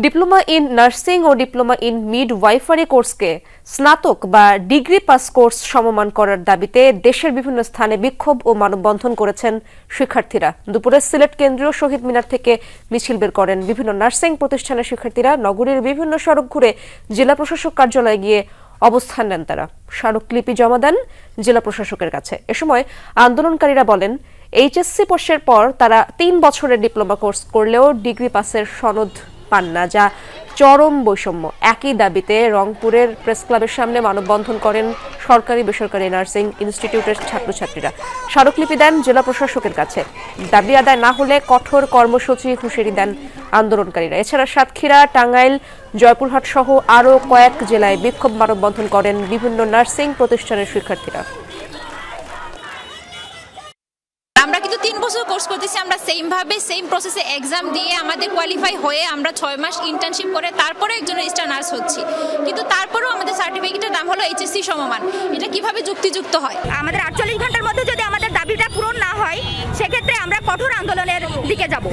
Diploma in nursing ও diploma in midwifery কোর্সকে স্নাতক বা ডিগ্রি পাস কোর্স সমমান করার দাবিতে দেশের বিভিন্ন স্থানে বিক্ষোভ ও মানববন্ধন করেছেন শিক্ষার্থীরা। দুপুরে সিলেট কেন্দ্রীয় শহীদ মিনার থেকে মিছিল বের করেন বিভিন্ন নার্সিং প্রতিষ্ঠানের শিক্ষার্থীরা। নগরীর বিভিন্ন সড়ক ঘুরে জেলা প্রশাসক কার্যালয়ে গিয়ে অবস্থান নেন তারা। স্মারকলিপি জমা দেন জেলা প্রশাসকের কাছে। এ সময় আন্দোলনকারীরা বলেন, এইচএসসি পাশের পর তারা তিন বছরের ডিপ্লোমা কোর্স করলেও ডিগ্রি পাসের সনদ পান না, যা চরম বৈষম্য। একই দাবিতে রংপুরের প্রেস ক্লাবের সামনে মানববন্ধন করেন সরকারি বেসরকারি নার্সিং ইনস্টিটিউটের ছাত্রছাত্রীরা। স্মারকলিপি দেন জেলা প্রশাসকের কাছে। দাবি আদায় না হলে কঠোর কর্মসূচি হুঁশিয়ারি দেন আন্দোলনকারীরা। এছাড়া সাতক্ষীরা, টাঙ্গাইল, জয়পুরহাট সহ আরও কয়েক জেলায় বিক্ষোভ মানববন্ধন করেন বিভিন্ন নার্সিং প্রতিষ্ঠানের শিক্ষার্থীরা। তিন বছর কোর্স করতেছি, আমরা সেম ভাবে সেম প্রসেসে এক্সাম দিয়ে আমাদের কোয়ালিফাই হয়ে আমরা ছয় মাস ইন্টার্নশিপ করে তারপরে একজন রেজিস্টার নার্স হচ্ছি। কিন্তু তারপরেও আমাদের সার্টিফিকেটের নাম হলো এইচএসসি সমমান। এটা কীভাবে যুক্তিযুক্ত হয়? আমাদের আটচল্লিশ ঘণ্টার মধ্যে যদি আমাদের দাবিটা পূরণ না হয়, সেক্ষেত্রে আমরা কঠোর আন্দোলনের দিকে যাব।